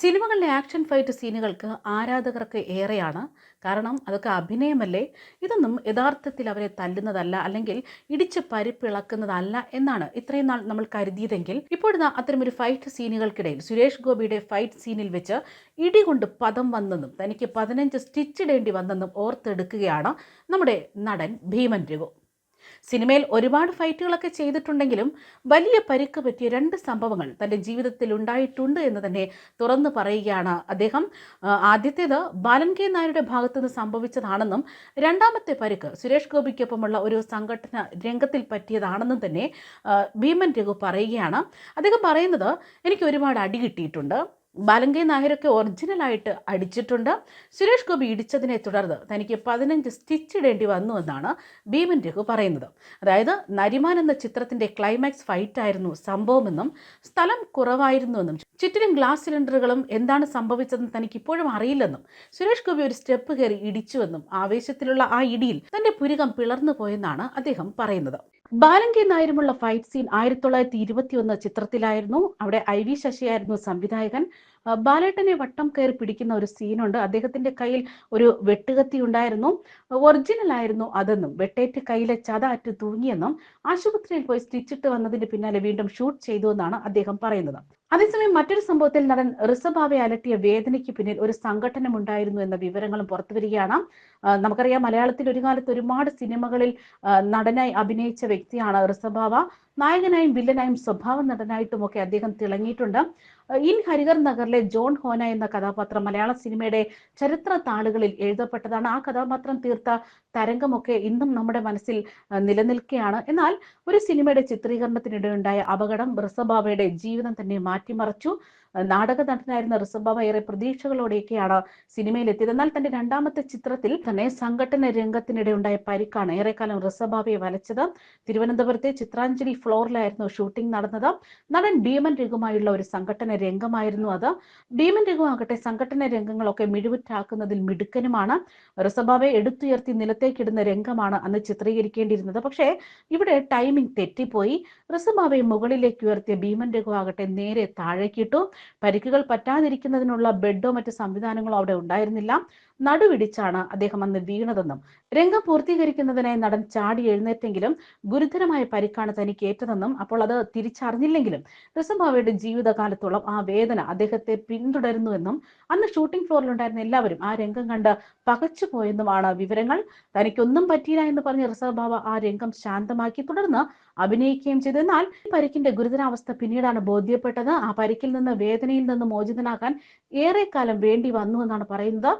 സിനിമകളിലെ action fight സീനുകൾക്ക് ആരാധകർക്ക് ഏറെയാണ്. കാരണം അതൊക്കെ അഭിനയമല്ലേ? ഇതൊന്നും യഥാർത്ഥത്തിൽ അവരെ തല്ലുന്നതല്ല അല്ലെങ്കിൽ ഇടിച്ച് പരിപ്പിളക്കുന്നതല്ല എന്നാണ് ഇത്രയും നാൾ നമ്മൾ കരുതിയതെങ്കിൽ. ഇപ്പോഴിതാ അത്തരമൊരു ഫൈറ്റ് സീനുകൾക്കിടയിൽ സുരേഷ് ഗോപിയുടെ ഫൈറ്റ് സീനിൽ വെച്ച് ഇടികൊണ്ട് പദം വന്നെന്നും തനിക്ക് പതിനഞ്ച് സ്റ്റിച്ചിടേണ്ടി വന്നെന്നും ഓർത്തെടുക്കുകയാണ് നമ്മുടെ നടൻ ഭീമൻ രഘു. സിനിമയിൽ ഒരുപാട് ഫൈറ്റുകളൊക്കെ ചെയ്തിട്ടുണ്ടെങ്കിലും വലിയ പരിക്ക് പറ്റിയ രണ്ട് സംഭവങ്ങൾ തന്റെ ജീവിതത്തിൽ ഉണ്ടായിട്ടുണ്ട് എന്ന് തന്നെ തുറന്നു പറയുകയാണ് അദ്ദേഹം. ആദ്യത്തേത് ബാലൻ കെ നായരുടെ ഭാഗത്തുനിന്ന് സംഭവിച്ചതാണെന്നും രണ്ടാമത്തെ പരിക്ക് സുരേഷ് ഗോപിക്കൊപ്പമുള്ള ഒരു സംഘടന രംഗത്തിൽ പറ്റിയതാണെന്നും തന്നെ ഭീമൻ രഘു പറയുകയാണ്. അദ്ദേഹം പറയുന്നത് എനിക്ക് ഒരുപാട് അടി കിട്ടിയിട്ടുണ്ട്. ബാലങ്കെ നായരൊക്കെ ഒറിജിനലായിട്ട് അടിച്ചിട്ടുണ്ട്. സുരേഷ് ഗോപി ഇടിച്ചതിനെ തുടർന്ന് തനിക്ക് പതിനഞ്ച് സ്റ്റിച്ച് ഇടേണ്ടി വന്നു എന്നാണ് ഭീമൻ രഘു പറയുന്നത്. അതായത് നരിമാൻ എന്ന ചിത്രത്തിന്റെ ക്ലൈമാക്സ് ഫൈറ്റ് ആയിരുന്നു സംഭവമെന്നും സ്ഥലം കുറവായിരുന്നുവെന്നും ചുറ്റിലും ഗ്ലാസ് സിലിണ്ടറുകളും എന്താണ് സംഭവിച്ചതെന്ന് തനിക്ക് ഇപ്പോഴും അറിയില്ലെന്നും സുരേഷ് ഗോപി ഒരു സ്റ്റെപ്പ് കയറി ഇടിച്ചുവെന്നും ആവേശത്തിലുള്ള ആ ഇടിയിൽ തന്റെ പുരുകം പിളർന്നു പോയെന്നാണ് അദ്ദേഹം പറയുന്നത്. ബാലങ്കെ നായരുമുള്ള ഫൈറ്റ് സീൻ ആയിരത്തി തൊള്ളായിരത്തി ഇരുപത്തി ഒന്ന് ചിത്രത്തിലായിരുന്നു. അവിടെ ഐ വി ശശിയായിരുന്നു സംവിധായകൻ. ബാലേട്ടനെ വട്ടം കയറി പിടിക്കുന്ന ഒരു സീനുണ്ട് അദ്ദേഹത്തിന്റെ കയ്യിൽ ഒരു വെട്ടുകത്തി ഉണ്ടായിരുന്നു. ഒറിജിനൽ ആയിരുന്നു അതെന്നും വെട്ടേറ്റ് കയ്യിലെ ചത അറ്റ് തൂങ്ങിയെന്നും ആശുപത്രിയിൽ പോയി സ്റ്റിച്ചിട്ട് വന്നതിന്റെ പിന്നാലെ വീണ്ടും ഷൂട്ട് ചെയ്തു എന്നാണ് അദ്ദേഹം പറയുന്നത്. അതേസമയം മറ്റൊരു സംഭവത്തിൽ നടൻ റിസബാവെ അലട്ടിയ വേദനയ്ക്ക് പിന്നിൽ ഒരു സംഘടനം ഉണ്ടായിരുന്നു എന്ന വിവരങ്ങളും പുറത്തു വരികയാണ്. നമുക്കറിയാം മലയാളത്തിൽ ഒരു കാലത്ത് ഒരുപാട് സിനിമകളിൽ നടനായി അഭിനയിച്ച വ്യക്തിയാണ് ഋഷഭാവ നായകനായും വില്ലനായും സ്വഭാവ നടനായിട്ടുമൊക്കെ അദ്ദേഹം തിളങ്ങിയിട്ടുണ്ട്. ഇൻ ഹരിഹർ നഗറിലെ ജോൺ ഹോന എന്ന കഥാപാത്രം മലയാള സിനിമയുടെ ചരിത്ര താളുകളിൽ എഴുതപ്പെട്ടതാണ്. ആ കഥാപാത്രം തീർത്ത തരംഗമൊക്കെ ഇന്നും നമ്മുടെ മനസ്സിൽ നിലനിൽക്കുകയാണ്. എന്നാൽ ഒരു സിനിമയുടെ ചിത്രീകരണത്തിനിടെ ഉണ്ടായ അപകടം ബ്രസബാബയുടെ ജീവിതം തന്നെ മാറ്റിമറിച്ചു. നാടക നടനായിരുന്ന ഋഷഭാവ ഏറെ പ്രതീക്ഷകളോടെയൊക്കെയാണ് സിനിമയിൽ എത്തിയത് എന്നാൽ തന്റെ രണ്ടാമത്തെ ചിത്രത്തിൽ തന്നെ സംഘടന രംഗത്തിനിടെ ഉണ്ടായ പരിക്കാണ് ഏറെക്കാലം ഋഷഭാവയെ വലച്ചത്. തിരുവനന്തപുരത്തെ ചിത്രാഞ്ജലി ഫ്ലോറിലായിരുന്നു ഷൂട്ടിംഗ് നടന്നത്. നടൻ ഭീമൻ രഘുമായുള്ള ഒരു സംഘടന രംഗമായിരുന്നു അത്. ഭീമൻ രഘുവാകട്ടെ സംഘടന രംഗങ്ങളൊക്കെ മിഴിവുറ്റാക്കുന്നതിൽ മിടുക്കനുമാണ്. ഋഷഭാവയെ എടുത്തുയർത്തി നിലത്തേക്കിടുന്ന രംഗമാണ് അന്ന് ചിത്രീകരിക്കേണ്ടിയിരുന്നത്. പക്ഷേ ഇവിടെ ടൈമിംഗ് തെറ്റിപ്പോയി. ഋഷഭാവയെ മുകളിലേക്ക് ഉയർത്തിയ ഭീമൻ രഘു ആകട്ടെ നേരെ താഴേക്കിട്ടു. പരിക്കുകൾ പറ്റാതിരിക്കുന്നതിനുള്ള ബെഡോ മറ്റ് സംവിധാനങ്ങളോ അവിടെ ഉണ്ടായിരുന്നില്ല. നടുവിടിച്ചാണ് അദ്ദേഹം അന്ന് വീണതെന്നും രംഗം പൂർത്തീകരിക്കുന്നതിനായി നടൻ ചാടി എഴുന്നേറ്റെങ്കിലും ഗുരുതരമായ പരിക്കാണ് തനിക്ക് ഏറ്റതെന്നും അപ്പോൾ അത് തിരിച്ചറിഞ്ഞില്ലെങ്കിലും റിസംഭാവയുടെ ജീവിതകാലത്തോളം ആ വേദന അദ്ദേഹത്തെ പിന്തുടരുന്നുവെന്നും അന്ന് ഷൂട്ടിംഗ് ഫ്ലോറിലുണ്ടായിരുന്ന എല്ലാവരും ആ രംഗം കണ്ട് പകച്ചുപോയെന്നുമാണ് വിവരങ്ങൾ. തനിക്കൊന്നും പറ്റിയില്ല എന്ന് പറഞ്ഞ് ഋഷഭാവ ആ രംഗം ശാന്തമാക്കി തുടർന്ന് അഭിനയിക്കുകയും ചെയ്തു. എന്നാൽ ഈ പരിക്കിന്റെ ഗുരുതരാവസ്ഥ പിന്നീടാണ് ബോധ്യപ്പെട്ടത്. ആ പരിക്കിൽ നിന്ന് വേദനയിൽ നിന്ന് മോചിതനാകാൻ ഏറെക്കാലം വേണ്ടി വന്നു എന്നാണ് പറയുന്നത്.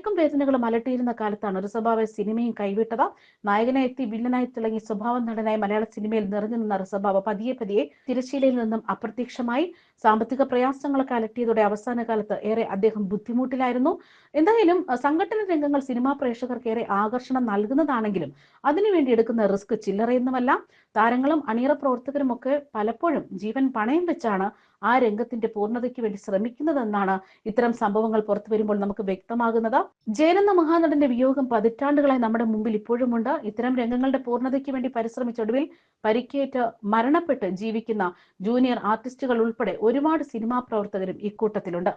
പരിക്കും വേദനകളും അലട്ടിയിരുന്ന കാലത്താണ് ഒരു സ്വഭാവ സിനിമയും കൈവിട്ടത്. നായകനായി എത്തി വില്ലനായി തിളങ്ങി സ്വഭാവ നടനായി മലയാള സിനിമയിൽ നിറഞ്ഞു നിന്ന ഋഷഭാവ പതിയെ പതിയെ തിരശ്ശീലയിൽ നിന്നും അപ്രത്യക്ഷമായി സാമ്പത്തിക പ്രയാസങ്ങളൊക്കെ അലട്ടിയതോടെ അവസാന കാലത്ത് ഏറെ അദ്ദേഹം ബുദ്ധിമുട്ടിലായിരുന്നു. എന്തായാലും സംഘടന രംഗങ്ങൾ സിനിമാ പ്രേക്ഷകർക്ക് ഏറെ ആകർഷണം നൽകുന്നതാണെങ്കിലും അതിനുവേണ്ടി എടുക്കുന്ന റിസ്ക് ചില്ലറയൊന്നുമല്ല. താരങ്ങളും അണിയറ പ്രവർത്തകരും ഒക്കെ പലപ്പോഴും ജീവൻ പണയം വെച്ചാണ് ആ രംഗത്തിന്റെ പൂർണതയ്ക്ക് വേണ്ടി ശ്രമിക്കുന്നതെന്നാണ് ഇത്തരം സംഭവങ്ങൾ പുറത്തു വരുമ്പോൾ നമുക്ക് വ്യക്തമാകുന്നത്. ജയനെന്ന മഹാനടന്റെ വിയോഗം പതിറ്റാണ്ടുകളായി നമ്മുടെ മുമ്പിൽ ഇപ്പോഴുമുണ്ട്. ഇത്തരം രംഗങ്ങളുടെ പൂർണതയ്ക്ക് വേണ്ടി പരിശ്രമിച്ചൊടുവിൽ പരിക്കേറ്റ് മരണപ്പെട്ട് ജീവിക്കുന്ന ജൂനിയർ ആർട്ടിസ്റ്റുകൾ ഉൾപ്പെടെ ഒരുപാട് സിനിമാ പ്രവർത്തകരും ഇക്കൂട്ടത്തിലുണ്ട്.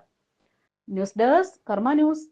News desk Karma news.